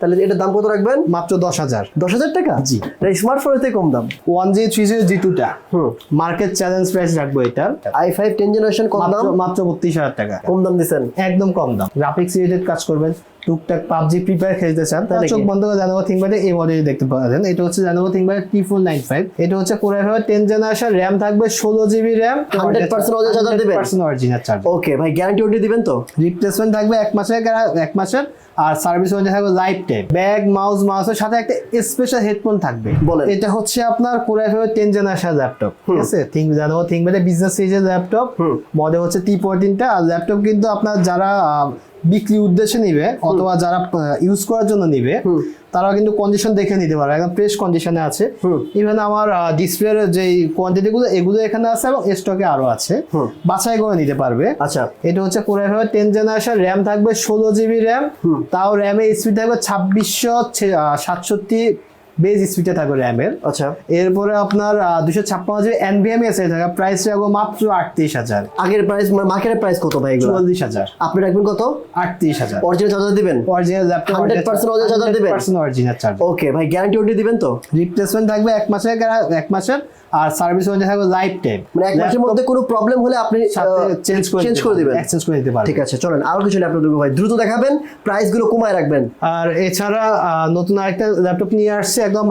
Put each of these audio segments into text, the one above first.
তাহলে এটার দাম কত রাখবেন? মাত্র দশ হাজার। দশ হাজার টাকা? জি। স্মার্টফোনের থেকে কম দাম। One G three zero G টুটা। হুম। মার্কেট চ্যালেঞ্জ প্রাইস রাখব এটার। আই ফাইভ টেন জেনারেশন কম দাম? মাত্র মাত্র বত্রিশ হাজার টাকা। কম দাম দিচ্ছেন। একদম কম দাম। গ্রাফিক্স রিলেটেড কাজ করবেন? টুকটাক পাবজি ফ্রি ফায়ার খেলতে চান তাহলে? চোখ বন্ধ করে জানোভা থিংবারে এই মডেল দেখতে পাবেন এটা হচ্ছে জানোভা থিংবারে টি ফোর নাইন ফাইভ এটা হচ্ছে core i five ten generation RAM থাকবে ষোলো জিবি র্যাম 100% original charger দিবেন? পার্সেন্ট অরিজিনাল চার্জ ওকে ভাই গ্যারান্টি ওটি দিবেন তো? রিপ্লেসমেন্ট থাকবে এক মাসের এক মাসের আর সার্ভিস ওয়ারেন্টি থাকবে লাইফ টাইম ব্যাগ মাউস মাউসের সাথে একটা স্পেশাল হেডফোন থাকবে। বলেন। এটা হচ্ছে আপনার core i five ten generation laptop ঠিক আছে? থিঙ্ক জানোভা থিংবারে বিজনেস সিরিজের ল্যাপটপ। মডেল হচ্ছে টি ফোরটিনটা আর ল্যাপটপ কিন্তু আপনার যারা বিক্রি উদ্দেশ্যে নিবে অথবা যারা ইউজ করার জন্য নিবে তারা কিন্তু কন্ডিশন দেখে নিতে পারে একদম ফ্রেশ কন্ডিশনে আছে। ইভেন আমার ডিসপ্লের যে কোয়ান্টিটি গুলো এগুলো এখানে আছে এবং স্টকে আরও আছে। বাছাই করে নিতে পারবে। আচ্ছা। এটা হচ্ছে core i five ten generation RAM থাকবে ষোলো জিবি র্যাম। তাও র্যামের স্পিড থাকবে ছাব্বিশশো সাতষট্টি বেজ স্পিডে থাকবে র্যামের। আচ্ছা। এরপরে আপনার দুশো ছাপ্পান্ন জিবি এনভিএম এসে থাকা প্রাইস রাখব মাত্র আটত্রিশ হাজার। আগের প্রাইস মার্কেটের প্রাইস কত ভাই এগুলো? চুয়াল্লিশ হাজার। আপনি রাখবেন কত? আটত্রিশ হাজার। অরিজিনাল চার্জার দিবেন? অরিজিনাল ল্যাপটপ 100% অরিজিনাল চার্জার দিবেন? অরিজিনাল চার্জার ওকে ভাই গ্যারান্টি ওটি দিবেন তো? রিপ্লেসমেন্ট থাকবে এক মাসের এক মাসের আর সার্ভিস ওয়ারেন্টি থাকবে লাইফ টাইম মানে এক মাসের মধ্যে কোনো প্রবলেম হলে আপনি চেঞ্জ করে চেঞ্জ করে দিবেন। এক্সচেঞ্জ করে দিতে পারবেন। ঠিক আছে চলেন আরও কিছু ল্যাপটপ দেখব ভাই। দ্রুত দেখাবেন প্রাইসগুলো কমায় রাখবেন। আর এছাড়া নতুন আরেকটা ল্যাপটপ নিয়ে আসছে একদম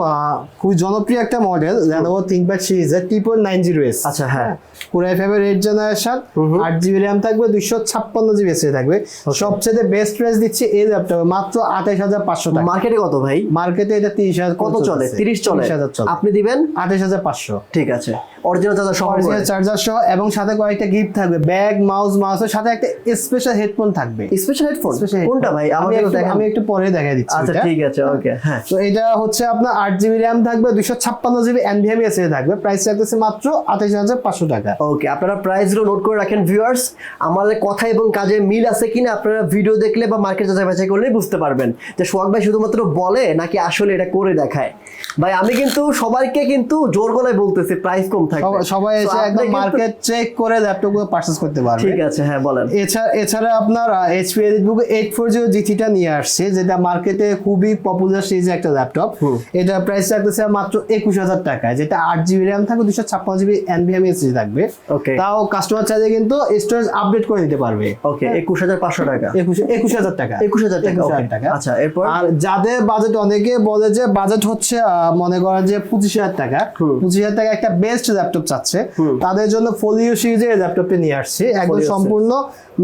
খুবই জনপ্রিয় একটা মডেল Lenovo ThinkPad সিরিজের ট্রিপল নাইন জিরো এস আচ্ছা হ্যাঁ। পুরো ফাইভের এইট জেনারেশন আট জিবি র্যাম থাকবে দুইশো ছাপ্পান্ন জিবি এসে থাকবে। সবচেয়ে বেস্ট প্রাইস দিচ্ছে এই ল্যাপটপে মাত্র আঠাশ হাজার পাঁচশো টাকা। মার্কেটে কত ভাই? মার্কেটে এটা তিরিশ হাজার কত চলে? তিরিশ চলে? আপনি দিবেন? আঠাশ হাজার পাঁচশো। ঠিক আছে। অরিজিনাল চার্জার সহ অরিজিনাল চার্জার সহ এবং সাথে কয়েকটা গিফট থাকবে। ব্যাগ মাউস মাউসের সাথে একটা স্পেশাল হেডফোন থাকবে। স্পেশাল হেডফোন কোনটা ভাই? আমি একটু- আমি একটু পরে দেখাই দিচ্ছি আচ্ছা ঠিক আছে ওকে হ্যাঁ। তো এটা হচ্ছে আপনার আট জিবি র্যাম থাকবে দুশো ছাপ্পান্ন জিবি এনভিএম এসে থাকবে। প্রাইস রাখতেছে মাত্র আঠাশ হাজার পাঁচশো টাকা। ওকে আপনারা প্রাইসগুলো নোট করে রাখেন ভিউয়ার্স আমাদের কথা এবং কাজে মিল আছে কিনা আপনারা ভিডিও দেখলে বা মার্কেট যাচাই বাছাই করলে বুঝতে পারবেন যে সোহাগ ভাই শুধুমাত্র বলে নাকি আসলে এটা করে দেখায়? ভাই আমি কিন্তু সবাইকে কিন্তু জোর গলায় বলতেছি প্রাইস কম থাকবে। সবাই- এসে একদম মার্কেট চেক করে ল্যাপটপগুলো পারচেস করতে পারবে। ঠিক আছে হ্যাঁ বলেন। এছাড়া এছাড়া আপনার HP EliteBook eight four zero জিটিটা নিয়ে আসছে যেটা মার্কেটে খুবই পপুলার সিরিজের একটা ল্যাপটপ এটা প্রাইস রাখতেছে মাত্র একুশ হাজার টাকায় যেটা আট জিবি র্যাম থাকবে দুশো ছাপ্পান্ন জিবি এনভিএম এসএসডি থাকবে। ওকে তাও কাস্টমার চাইলে কিন্তু স্টোরেজ আপডেট করে নিতে পারবে। ওকে একুশ হাজার পাঁচশো টাকা। একুশ একুশ হাজার টাকা। একুশ হাজার টাকা একুশ হাজার টাকা। আচ্ছা এরপর? আর যাদের বাজেট অনেকে বলে যে বাজেট হচ্ছে আহ, মনে করেন যে পঁচিশ হাজার টাকা। পঁচিশ হাজার টাকা একটা বেস্ট ল্যাপটপ চাচ্ছে। তাদের জন্য ফোলিও সিরিজের ল্যাপটপটি নিয়ে আসছি। একদম সম্পূর্ণ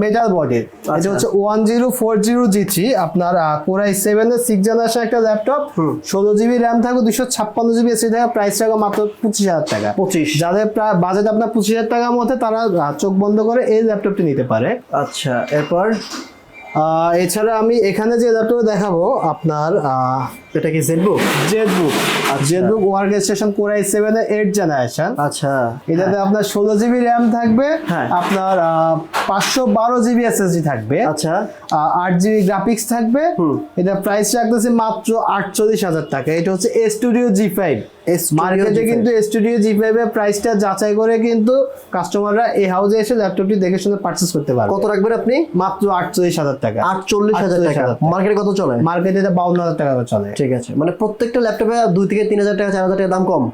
মেটাল বডির এটা আচ্ছা। হচ্ছে one zero four zero G three আপনার কোরাই সেভেন এর সিক্স জেনারেশন একটা ল্যাপটপ ষোলো জিবি র্যাম থাকবে দুশো ছাপ্পান্ন জিবি এসি থাকা প্রাইস থাকবে মাত্র পঁচিশ হাজার টাকা। পঁচিশ। যাদের প্রায় বাজেট আপনার পঁচিশ হাজার টাকার মধ্যে তারা চোখ বন্ধ করে এই ল্যাপটপটি নিতে পারে। আচ্ছা এরপর? এছাড়া আমি এখানে যে ল্যাপটপ দেখাবো আপনার এটা কি ZBook ZBook ZBook workstation core i seven এর এইট জেনারেশন আচ্ছা। এটাতে আপনার ষোলো জিবি র্যাম থাকবে হ্যাঁ। আপনার পাঁচশো বারো জিবি এসএসডি থাকবে আচ্ছা। আট জিবি গ্রাফিক্স থাকবে। এটা প্রাইস রাখতেছে মাত্র আটচল্লিশ হাজার টাকা। এটা হচ্ছে স্টুডিও জি ফাইভ মার্কেটে G5 কিন্তু স্টুডিও জি ফাইভের প্রাইসটা যাচাই করে কিন্তু কাস্টমাররা এই হাউসে এসে ল্যাপটপটি দেখে শুনে পারচেস করতে পারবে। কত রাখবেন আপনি? মাত্র আটচল্লিশ হাজার টাকা। আটচল্লিশ হাজার টাকা। মার্কেটে কত চলে? মার্কেটে বাউন্ন হাজার টাকা চলে। ঠিক আছে। মানে প্রত্যেকটা ল্যাপটপে দুই থেকে তিন হাজার টাকা চার হাজার টাকা দাম কম?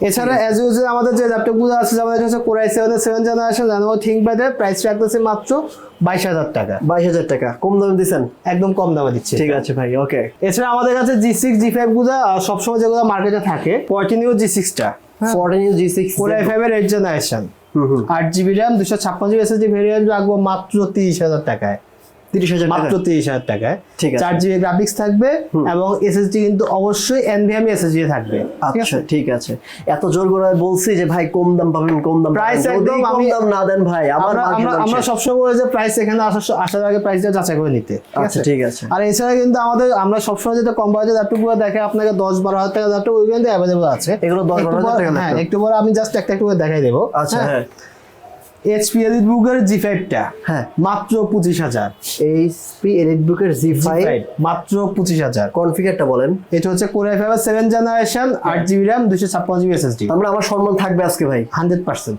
এছাড়া অ্যাজ ইউজুয়াল আমাদের যে ল্যাপটপগুলো আছে এটা হচ্ছে core i seven seven generation Lenovo থিঙ্কপ্যাডের price রাখতেছে মাত্র বাইশ হাজার টাকা। বাইশ হাজার টাকা। কম দামে দিচ্ছেন? একদম কম দামে দিচ্ছে। ঠিক আছে ভাই ওকে এছাড়া আমাদের কাছে জি সিক্স জি ফাইভগুলো সবসময় যেগুলো মার্কেটে থাকে ফোরটিনিও G সিক্সটা fourteen U G six core i ফাইভের এইট জেনারেশন আট জিবি র্যাম দুশো ছাপ্পান্ন জিবি এসএসডি ভেরিয়েন্ট রাখব মাত্র তিরিশ হাজার টাকায়। তিরিশ হাজার মাত্র তিরিশ হাজার টাকায় ঠিক আছে। চার জিবি গ্রাফিক্স থাকবে এবং এসএসডি কিন্তু অবশ্যই এনভিএমই এসএসডি থাকবে। আচ্ছা ঠিক আছে। এত জোর করে বলছি যে ভাই কম দাম পাবেন কম দাম পাবেন। একদম কম দাম না দেন ভাই আমার। সবসময় বলি যে প্রাইস এখানে আসার আসার আগে প্রাইসটা যাচাই করে নিতে। আচ্ছা ঠিক আছে। আর এছাড়া কিন্তু আমাদের আমরা সবসময় যেটা কম বাজেট ল্যাপটপগুলো দেখে আপনাকে দশ বারো হাজার টাকা ল্যাপটপ ওই কিন্তু অ্যাভেলেবল আছে। এগুলো 10 একটু 12 হাজার টাকা হ্যাঁ একটু পরে আমি জাস্ট একটা একটু করে দেখাই দেবো। আচ্ছা হ্যাঁ। এইচপি এলিটবুকের জি ফাইভটা হ্যাঁ। মাত্র পঁচিশ হাজার। এইচপি এলিটবুকের জি ফাইভ মাত্র পঁচিশ হাজার। কনফিগারটা বলেন। এটা হচ্ছে core i five seven generation আট জিবি র্যাম দুশো ছাপ্পান্ন জিবি এসএসডি আমরা আমার সম্মান থাকবে আজকে ভাই। Hundred percent.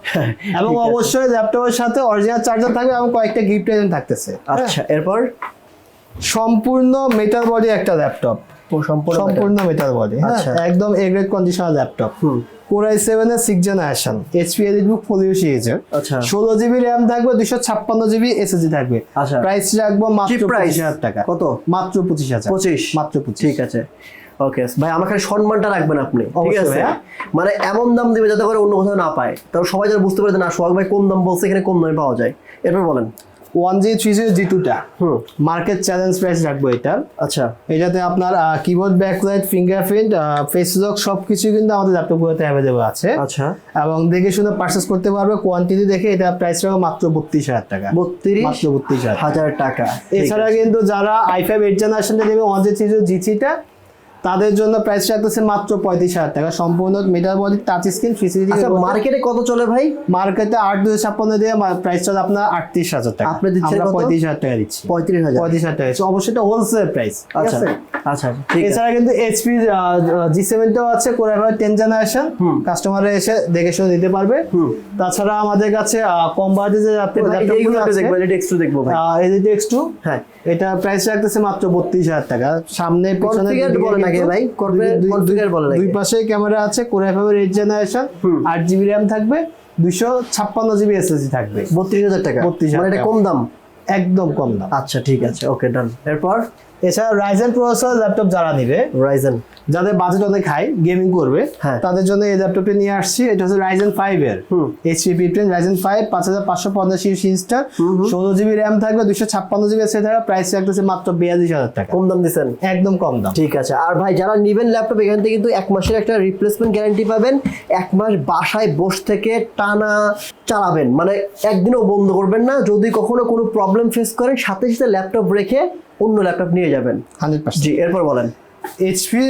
এবং অবশ্যই ল্যাপটপের সাথে অরিজিনাল চার্জার থাকবে এবং কয়েকটা গিফট আইটেম থাকতেছে। আচ্ছা এরপর? সম্পূর্ণ মেটাল বডি একটা ল্যাপটপ। সম্পূর্ণ সম্পূর্ণ মেটাল বডি হ্যাঁ? আচ্ছা। একদম এ গ্রেড কন্ডিশনার ল্যাপটপ হুম। কোরাই সেভেন এর সিক্স জেনারেশন এইচপি সিরিজের আচ্ছা। ষোলো জিবি র্যাম থাকবে দুশো ছাপ্পান্ন জিবি এসএসডি থাকবে। আচ্ছা। প্রাইস রাখব মাত্র পঁচিশ হাজার টাকা। কত? মাত্র পঁচিশ হাজার। পঁচিশ। মাত্র পঁচিশ। ঠিক আছে। ওকে ভাই আমার খালি সম্মানটা রাখবেন আপনি। ঠিক আছে? মানে এমন দাম দিবে যাতে করে অন্য কোথাও না পায়। তাহলে সবাই যেন বুঝতে পারে না সোহাগ ভাই কম দাম বলছে এখানে কম দামে পাওয়া যায়। এরপর বলেন। One G three zero G টুটা। মার্কেট চ্যালেঞ্জ প্রাইস রাখব এটার আচ্ছা। এটাতে আপনার keyboard backlight fingerprint face lock সবকিছু কিন্তু আমাদের ল্যাপটপগুলোতে অ্যাভেলেবল আছে। আচ্ছা। এবং দেখে শুনে পারচেস করতে পারবে কোয়ান্টিটি দেখে এটা প্রাইস রাখব মাত্র বত্রিশ হাজার টাকা। বত্রিশ? মাত্র বত্রিশ হাজার টাকা। হাজার টাকা। এছাড়া কিন্তু যারা আই ফাইভ এইট জেনারেশনটা নেবে ওয়ান জি থ্রি জি থ্রিটা তাদের জন্য প্রাইস রাখতেছে মাত্র পঁয়ত্রিশ হাজার টাকা। সম্পূর্ণ metal body touch screen facility মার্কেটে কত চলে ভাই? মার্কেটে আট দুশো ছাপ্পান্ন দিয়ে প্রাইস চলে আপনার আটত্রিশ হাজার টাকা। আপনি দিচ্ছেন পঁয়ত্রিশ হাজার টাকা দিচ্ছি। পঁয়ত্রিশ হাজার। পঁয়ত্রিশ হাজার টাকা দিচ্ছি। অবশ্যই এটা হোলসেল প্রাইস আচ্ছা। আচ্ছা ঠিক আছে। এছাড়া কিন্তু এইচপি জি সেভেনটাও আছে কোরাই ফাইভ টেন জেনারেশন কাস্টমাররা এসে দেখে শুনে নিতে পারবে। তাছাড়া আমাদের কাছে কম ভাই, এইগুলো একটু দেখব ভাই। এক্স টু হ্যাঁ। এটা প্রাইস রাখতেছে মাত্র বত্রিশ হাজার টাকা। সামনে পিছনে বলে নাকি ভাই? বলে? দুই পাশে ক্যামেরা আছে কোরাই ফাইভের এইট জেনারেশন আট জিবি র্যাম থাকবে দুইশো ছাপ্পান্ন জিবি এসএসডি থাকবে। বত্রিশ হাজার টাকা? বত্রিশ হাজার এটা কম দাম? একদম কম দাম। আচ্ছা ঠিক আছে ওকে ডান এরপর? এছাড়া রাইজেন প্রসেসর ল্যাপটপ যারা নিবে রাইজেন যাদের বাজেট অনেক হাই গেমিং করবে হ্যাঁ। তাদের জন্য এই ল্যাপটপটি নিয়ে আসছি এটা হচ্ছে রাইজেন ফাইভ এর। এইচপি ফিফটিন রাইজেন ফাইভ পাঁচ হাজার পাঁচশো পঞ্চাশ ইঞ্চটার ষোলো জিবি র্যাম থাকবে দুশো ছাপ্পান্ন জিবি এসে থাকবে প্রাইস রাখতেছে মাত্র বিয়াল্লিশ হাজার টাকা। কম দাম দিচ্ছেন একদম কম দাম। ঠিক আছে। আর ভাই যারা নিবেন ল্যাপটপ এখান থেকে কিন্তু এক মাসের একটা রিপ্লেসমেন্ট গ্যারান্টি পাবেন। এক মাস বাসায় বসে থেকে টানা চালাবেন। মানে একদিনও বন্ধ করবেন না। যদি কখনো কোনো প্রবলেম ফেস করেন সাথে সাথে ল্যাপটপ রেখে অন্য ল্যাপটপ নিয়ে যাবেন। হান্ড্রেড জি এরপর বলেন। এইচপি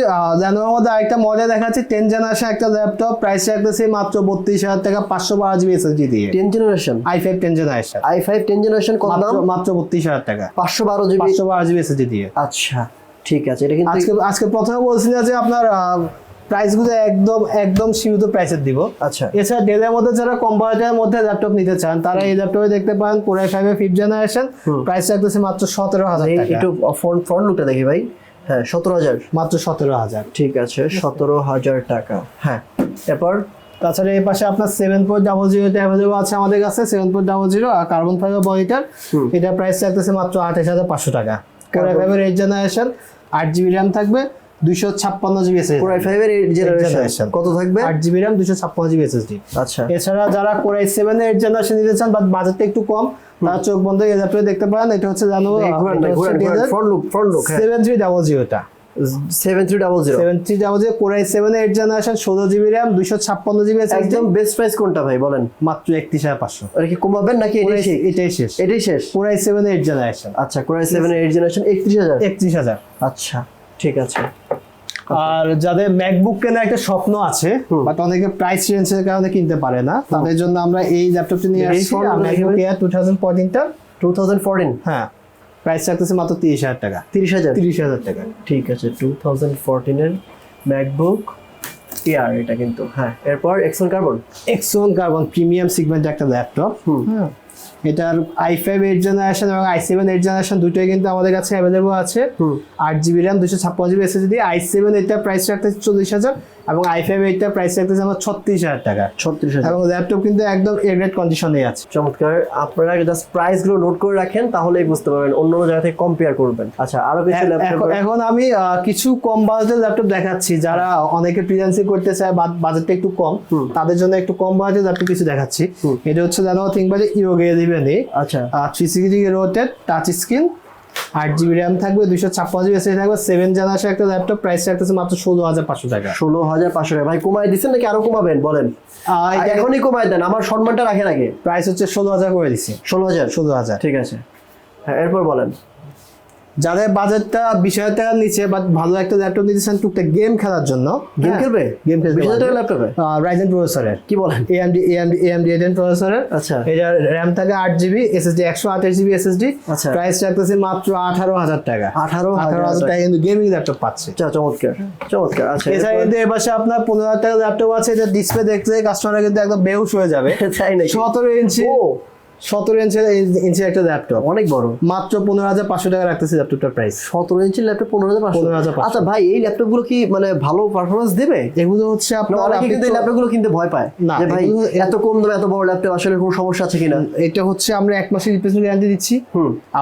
ল্যানোভোর মধ্যে আরেকটা মডেল দেখাচ্ছে টেন জেনারেশন একটা ল্যাপটপ প্রাইস রাখতেছে মাত্র বত্রিশ হাজার টাকা পাঁচশো বারো জিবি এসএসডি দিয়ে। Ten generation i five ten generation i five ten generation কত মাত্র দাম? মাত্র বত্রিশ হাজার টাকা। পাঁচশো বারো জিবি পাঁচশো বারো জিবি এসএসডি দিয়ে। আচ্ছা ঠিক আছে এটা কিন্তু আজকে আজকে প্রথমে বলছিলাম যে আপনার প্রাইসগুলো একদম একদম সীমিত প্রাইসের দিব। আচ্ছা। এছাড়া ডেলের মধ্যে যারা কম্পারেটারের মধ্যে ল্যাপটপ নিতে চান তারা এই ল্যাপটপে দেখতে পান কোরাই ফাইভ এর ফিফথ জেনারেশন প্রাইস রাখতেছে মাত্র সতেরো হাজার একটু ফ্রন্ট ফ্রন্ট লুকটা দেখি ভাই। হ্যাঁ সতেরো হাজার। মাত্র সতেরো হাজার। ঠিক আছে সতেরো হাজার টাকা। হ্যাঁ এরপর? তাছাড়া এই পাশে আপনার সেভেন পয়েন্ট ডাবল জিরোতে অ্যাভেলেবল আছে আমাদের কাছে সেভেন পয়েন্ট ডাবল জিরো আর কার্বন ফাইবার বডিটার এটা প্রাইস রাখতেছে মাত্র আঠাশ হাজার পাঁচশো টাকা। কোরাই ফাইভের এইট জেনারেশন আট জিবি র্যাম থাকবে দুইশো ছাপ্পান্ন জিবি এসএসডি কোরাই ফাইভের এইট জেনারেশন কত থাকবে? আট জিবি র্যাম দুইশো ছাপ্পান্ন জিবি এসএসডি আচ্ছা। এছাড়া যারা কোরাই সেভেন এইট জেনারেশন নিতে চান বাট বাজেটটা একটু কম তারা চোখ বন্ধ এই ল্যাপটপে দেখতে পারেন। এটা হচ্ছে জানো ফ্রন্ট লুক ফ্রন্ট লুক হ্যাঁ। Seven three double জিরোটা seven three double zero seven three double zero core i seven eight generation ষোলো জিবি র্যাম দুইশো ছাপ্পান্ন জিবি এসএসডি একদম বেস্ট প্রাইস কোনটা ভাই বলেন? মাত্র একত্রিশ হাজার পাঁচশো। এটা কি কমাবেন নাকি এটাই শেষ? এটাই শেষ। এটাই শেষ? Core i seven eight generation আচ্ছা core i seven eight generation একত্রিশ হাজার। একত্রিশ হাজার। আচ্ছা ঠিক আছে। আর যাদের ম্যাকবুক কেনার একটা স্বপ্ন আছে বাট অনেকে প্রাইস রেঞ্জের কারণে কিনতে পারে না তাদের জন্য আমরা এই ল্যাপটপটি নিয়ে আসছি। ম্যাকবুক এয়ার টু থাউজেন্ড ফোরটিনটা টু থাউজেন্ড ফোরটিন হ্যাঁ। প্রাইস থাকতেছে মাত্র তিরিশ হাজার টাকা। তিরিশ হাজার। তিরিশ হাজার টাকা। ঠিক আছে টু থাউজেন্ড ফোরটিনের ম্যাকবুক ইয়ার এটা কিন্তু হ্যাঁ। এরপর X one carbon X one carbon premium segment একটা ল্যাপটপ হুম। এটার আই ফাইভ এইট জেনারেশন এবং আই সেভেন এইট জেনারেশন দুটোই কিন্তু আমাদের কাছে অ্যাভেলেবল আছে। আট জিবি র্যাম দুশো ছাপ্পান্ন জিবি এসএসডি আই সেভেন এটার প্রাইস রাখতে চল্লিশ হাজার এবং আই ফাইভ এইটটা প্রাইস রাখতেছে আমার ছত্রিশ হাজার টাকা। ছত্রিশ হাজার। এবং ল্যাপটপ কিন্তু একদম এগ্রেড কন্ডিশনে আছে। চমৎকার। আপনারা জাস্ট প্রাইসগুলো নোট করে রাখেন তাহলেই বুঝতে পারবেন অন্য অন্য জায়গা থেকে কম্পেয়ার করবেন। আচ্ছা আরও কিছু ল্যাপটপ এখন- আমি কিছু কম বাজেটের ল্যাপটপ দেখাচ্ছি যারা অনেকে ফ্রিল্যান্সিং করতে চায় বাজেটটা একটু কম তাদের জন্য একটু কম বাজেটের ল্যাপটপ কিছু দেখাচ্ছি। এটা হচ্ছে জানো থিঙ্ক বাজে ইরোগে দিবেন আচ্ছা। Three sixty rotated touch screen আট জিবি র্যাম থাকবে দুইশো ছাপ্পান্ন জিবি এসএসডি থাকবে সেভেন জেনারেশন একটা ল্যাপটপ প্রাইস রাখতেছে মাত্র ষোলো হাজার পাঁচশো টাকা। ষোলো হাজার পাঁচশো টাকা। ভাই কমাই দিচ্ছেন নাকি? আরও কমাবেন বলেন। এখনই কমাই দেন আমার সম্মানটা রাখেন আগে। প্রাইস হচ্ছে ষোলো হাজার করে দিচ্ছি ষোলো হাজার? ষোলো হাজার। ঠিক আছে। হ্যাঁ এরপর বলেন। যাদের বাজেটটা বিশ হাজার টাকার নিচে বাট ভালো একটা ল্যাপটপ নিতে চান টুকটাক গেম খেলার জন্য। গেম খেলবে? গেম খেলতে বিশ হাজার ল্যাপটপে রাইজেন প্রসেসরের কি বলেন? এএমডি এএমডি এএমডি এটেন প্রসেসরের আচ্ছা। এটা র্যাম থাকে আট জিবি এসএসডি একশো আঠাশ জিবি এসএসডি আচ্ছা। প্রাইস রাখতেছে মাত্র আঠারো হাজার টাকা। আঠারো আঠারো হাজার টাকা। কিন্তু গেমিং ল্যাপটপ পাচ্ছে। আচ্ছা চমৎকার। চমৎকার। আচ্ছা এছাড়া কিন্তু এ পাশে আপনার পনেরো হাজার টাকা ল্যাপটপ আছে এটা ডিসপ্লে দেখতে কাস্টমার কিন্তু একদম বেহুশ হয়ে যাবে। তাই নাকি? সতেরো ইঞ্চি ও সতেরো ইঞ্চি ইঞ্চি একটা ল্যাপটপ অনেক বড়। মাত্র পনেরো হাজার পাঁচশো টাকা রাখতেছি ল্যাপটপটার প্রাইস সতেরো ইঞ্চির ল্যাপটপ পনেরো হাজার পাঁচশো। 15,500 আচ্ছা ভাই এই ল্যাপটপগুলো কি মানে ভালো পারফরমেন্স দেবে? এগুলো হচ্ছে আপনার অনেকে কিন্তু এই কিনতে ভয় পায় না, ভাই এত কম দামে এত বড় ল্যাপটপ আসলে কোনো সমস্যা আছে কিনা? এটা হচ্ছে আমরা এক মাসের রিপ্লেসমেন্ট গ্যারান্টি দিচ্ছি।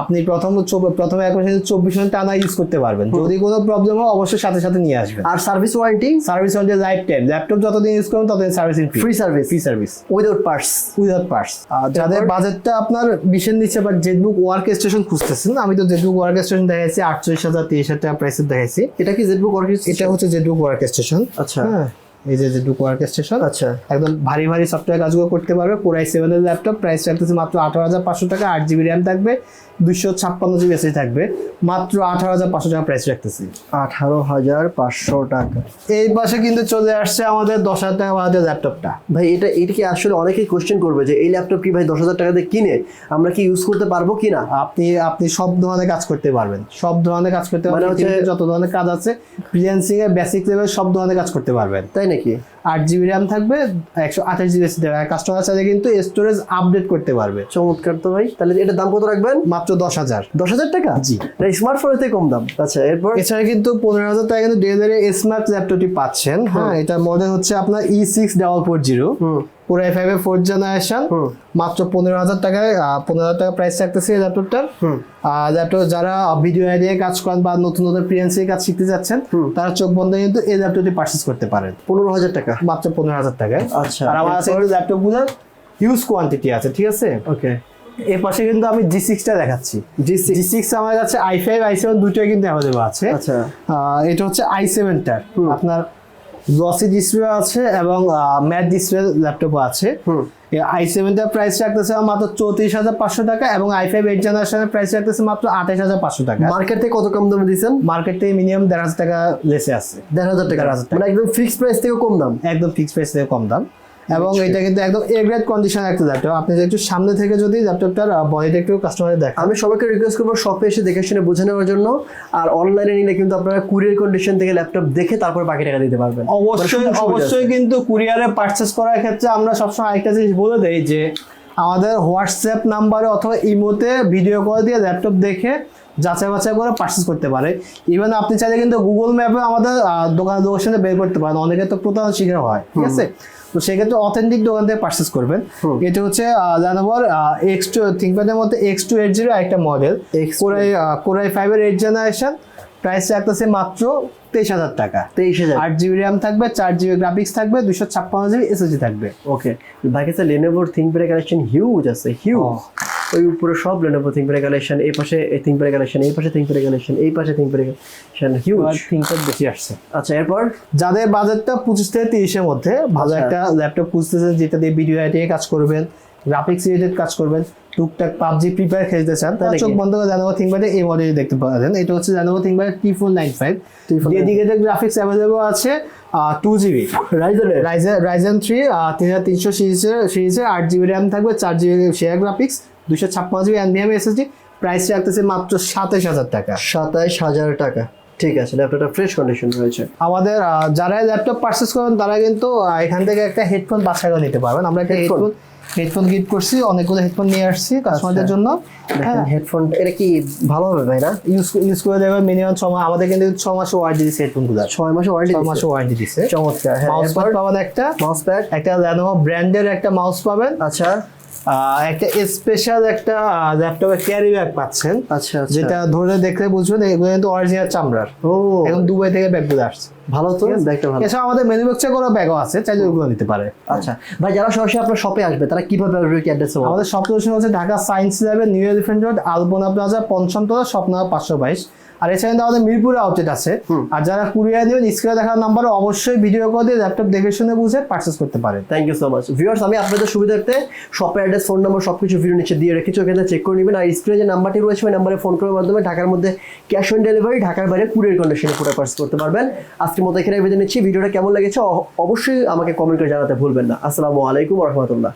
আপনি প্রথম প্রথমে এক মাসে চব্বিশ ঘণ্টা টানা ইউজ করতে পারবেন। যদি কোনো প্রবলেম হয় অবশ্যই সাথে সাথে নিয়ে আসবেন। আর service warranty service on life time laptop যতদিন ইউজ করবেন ততদিন servicing free service free service without parts without parts যাদের বাজেটটা আপনার বিশের নিচে বা জেটবুক ওয়ার্ক স্টেশন খুঁজতেছেন আমি তো জেটবুক ওয়ার্ক স্টেশন দেখাইছি আটচল্লিশ হাজার তেইশ হাজার টাকা প্রাইসের দেখাইছি। এটা কি জেটবুক ওয়ার্ক এটা হচ্ছে জেটবুক ওয়ার্ক স্টেশন আচ্ছা। হ্যাঁ। এই যে জেটবুক ওয়ার্ক স্টেশন আচ্ছা। একদম ভারী ভারী সফটওয়্যার কাজগুলো করতে পারবে। কোরাই সেভেনের ল্যাপটপ প্রাইস রাখতেছে মাত্র আঠারো হাজার পাঁচশো টাকা আট জিবি র্যাম থাকবে দুশো ছাপ্পান্ন জিবি এসএসডি থাকবে। মাত্র আঠারো হাজার পাঁচশো টাকা প্রাইস রাখতেছি। আঠারো হাজার পাঁচশো টাকা। এই পাশে কিন্তু চলে আসছে আমাদের দশ হাজার টাকা বাজার ল্যাপটপটা ভাই এটা এটা কি আসলে অনেকেই কোশ্চেন করবে যে এই ল্যাপটপ কি ভাই দশ হাজার টাকা দিয়ে কিনে? আমরা কি ইউজ করতে পারব কিনা? আপনি আপনি সব ধরনের কাজ করতে পারবেন। সব ধরনের কাজ করতে মানে পারবেন হচ্ছে- যত ধরনের কাজ আছে ফ্রিল্যান্সিং এর বেসিক লেভেল সব ধরনের কাজ করতে পারবেন। তাই নাকি আট জিবি র্যাম থাকবে একশো আঠাশ জিবি এসি দেবে কাস্টমার চাইলে কিন্তু স্টোরেজ আপডেট করতে পারবে। চমৎকার তো ভাই। তাহলে এটার দাম কত রাখবেন? মাত্র দশ হাজার। দশ হাজার টাকা? জি। স্মার্টফোনের থেকে কম দাম। আচ্ছা এরপর? এছাড়া কিন্তু পনেরো হাজার টাকা কিন্তু ডেলিভারি স্মার্ট ল্যাপটপটি পাচ্ছেন। হ্যাঁ এটা মডেল হচ্ছে আপনার E six double four zero পুরো এফ এর ফোর্থ জেনারেশন। মাত্র পনেরো হাজার টাকায় পনেরো হাজার টাকা প্রাইস থাকতেছে এই ল্যাপটপটার ল্যাপটপ যারা ভিডিও আইডিয়া কাজ করেন বা নতুন নতুন ফ্রিল্যান্সিং কাজ শিখতে যাচ্ছেন। তারা চোখ বন্ধ কিন্তু এই ল্যাপটপটি পারচেস করতে পারেন। পনেরো হাজার টাকা? মাত্র পনেরো হাজার টাকায়। আচ্ছা। আর আমার কাছে ল্যাপটপগুলোর হিউজ কোয়ান্টিটি আছে ঠিক আছে? ওকে এর পাশে কিন্তু আমি জি সিক্সটা দেখাচ্ছি। জি জি সিক্স আমার কাছে আই ফাইভ আই সেভেন দুটোই কিন্তু অ্যাভেলেবল আছে। আচ্ছা। এটা হচ্ছে আই সেভেনটার। আপনার গ্লসি ডিসপ্লে আছে এবং ম্যাট ডিসপ্লে ল্যাপটপও আছে। আই সেভেনটার প্রাইস রাখতেছে মাত্র চৌত্রিশ হাজার পাঁচশো টাকা এবং আই ফাইভ এইট জেনারেশনের প্রাইস রাখতেছে মাত্র আঠাশ হাজার পাঁচশো টাকা। মার্কেট থেকে কত কম দামে দিয়েছেন? মার্কেট থেকে মিনিমাম দেড় হাজার টাকা লেসে আছে। দেড় হাজার টাকা। দেড় হাজার টাকা। মানে একদম ফিক্সড প্রাইস থেকে কম দাম? একদম ফিক্সড প্রাইস থেকে কম দাম। এবং এটা কিন্তু একদম এ গ্রেড কন্ডিশন একটা ল্যাপটপ আপনি যদি একটু সামনে থেকে যদি ল্যাপটপটার বডিটা একটু কাস্টমারের দেখেন। আমি সবাইকে রিকোয়েস্ট করব শপে এসে দেখে শুনে বুঝে নেওয়ার জন্য। আর অনলাইনে নিলে কিন্তু আপনারা কুরিয়ার কন্ডিশন থেকে ল্যাপটপ দেখে তারপর বাকি টাকা দিতে পারবেন। মানে অবশ্যই। অবশ্যই কিন্তু কুরিয়ারে পারচেস করার ক্ষেত্রে আমরা সবসময় আরেকটা জিনিস বলে দেই যে আমাদের হোয়াটসঅ্যাপ নাম্বারে অথবা ইমোতে ভিডিও কল দিয়ে ল্যাপটপ দেখে যাচাই বাছাই করে পারচেস করতে পারে। ইভেন আপনি চাইলে কিন্তু গুগল ম্যাপে আমাদের দোকান লোকেশনে বের করতে পারেন। অনেকে তো প্রতারণ শিকার হয় ঠিক আছে? তো সেক্ষেত্রে অথেন্টিক দোকান থেকে পারচেস করবেন। এটা হচ্ছে লেনোভোর এক্স টু থিঙ্কপ্যাডের মধ্যে এক্স টু এইট জিরো একটা model X core i core i ফাইভের এইট জেনারেশন প্রাইস রাখতেছে মাত্র তেইশ হাজার টাকা। তেইশ হাজার। আট জিবি র্যাম থাকবে চার জিবি গ্রাফিক্স থাকবে দুশো ছাপ্পান্ন জিবি এসএসডি থাকবে। ওকে বাকি স্যার লেনোভোর থিঙ্কপ্যাডের কালেকশন হিউজ আছে হিউজ. ওই উপরে সব লেনোভো থিঙ্কপ্যাড কালেকশন এই পাশে থিঙ্কপ্যাড কালেকশন এই পাশে থিঙ্কপ্যাড কালেকশন এই পাশে থিঙ্কপ্যাড কালেকশন হিউজ বেশি আসছে। আচ্ছা এরপর? যাদের বাজেটটা পঁচিশ থেকে তিরিশের মধ্যে ভালো আচ্ছা। একটা ল্যাপটপ খুঁজতেছেন যেটা দিয়ে ভিডিও এডিটে কাজ করবেন গ্রাফিক্স রিলেটেড কাজ করবেন টুকটাক পাবজি প্রিপেয়ার খেলতে চান তারা নাকি? চোখ বন্ধ করে জানাব থিঙ্কপ্যাডে এই মডেল দেখতে পারেন। এটা হচ্ছে জানাব ThinkPad T four nine five T495 dedicated graphics available আছে টু জিবি রাইজেনের রাইজেন রাইজেন থ্রি তিন হাজার তিনশো সিরিজের সিরিজের আট জিবি র্যাম থাকবে চার জিবি শেয়ার গ্রাফিক্স দুশো ছাপ্পান্ন জিবি এনভিএম এসএসডি প্রাইস রাখতেছে মাত্র সাতাশ হাজার টাকা। সাতাইশ হাজার টাকা। ঠিক আছে ল্যাপটপটা ফ্রেশ কন্ডিশন রয়েছে। আমাদের যারা ল্যাপটপ পারচেস করেন তারা কিন্তু এখান থেকে একটা হেডফোন বাছাই করে নিতে পারবেন। আমরা একটা হেডফোন হেডফোন গিফট করছি অনেকগুলো হেডফোন নিয়ে আসছি কাস্টমারদের আচ্ছা। জন্য। হেডফোন এটা কি ভালো হবে ভাই না ইউজ ইউজ করে দেবে মিনিমাম ছ মাস আমাদের কিন্তু ছ মাসে ওয়ারেন্টি দিচ্ছে হেডফোনগুলো ছয় মাসে ওয়ারেন্টি ছ মাসে ওয়ারেন্টি দিচ্ছে চমৎকার। হ্যাঁ মাউস প্যাড পাবেন একটা মাউস প্যাড একটা ল্যানোভো ব্র্যান্ডের একটা মাউস পাবেন। আচ্ছা। একটা স্পেশাল একটা ল্যাপটপের ক্যারি ব্যাগ পাচ্ছেন। আচ্ছা আচ্ছা। যেটা ধরে দেখলে বুঝবেন এগুলো কিন্তু অরিজিনাল চামড়ার। ও। এখন দুবাই থেকে ব্যাগগুলো আসছে। ভালো তো দেখতে ভালো। এছাড়া আমাদের ম্যানুফ্যাকচার করা ব্যাগও আছে চাইলে ওগুলো নিতে পারে। আচ্ছা ভাই যারা সরাসরি আপনার শপে আসবে তারা কীভাবে কি অ্যাড্রেস হবে? আমাদের শপ লোকেশন হচ্ছে ঢাকা সায়েন্স ল্যাবে New Elephant Road Alpona plaza পঞ্চমতলা স্বপ্নগর পাঁচশো বাইশ। আর এছাড়া কিন্তু আমাদের মিরপুরে আউটলেট আছে। আর যারা কুরিয়ার নেবেন স্ক্রিনে দেখার নাম্বারে অবশ্যই ভিডিও কল দিয়ে ল্যাপটপ দেখে শুনে বুঝে পারচেস করতে পারেন। Thank you so much viewers আমি আপনাদের সুবিধার্থে শপের অ্যাড্রেস ফোন নাম্বার সব কিছু ভিডিও নিচে দিয়ে রেখেছি ওখানে চেক করে নেবেন। আর স্ক্রিনে যে নাম্বারটি রয়েছে ওই নাম্বারে ফোন করার মাধ্যমে ঢাকার মধ্যে ক্যাশ অন ডেলিভারি ঢাকার বাইরে কুরিয়ার কন্ডিশনে পুরো পার্স করতে পারবেন। আজকের মতো এখানে বেঁধে নিচ্ছি। ভিডিওটা কেমন লেগেছে অবশ্যই আমাকে কমেন্ট করে জানাতে ভুলবেন না। আসসালামু আলাইকুম রহমতুল্লাহ।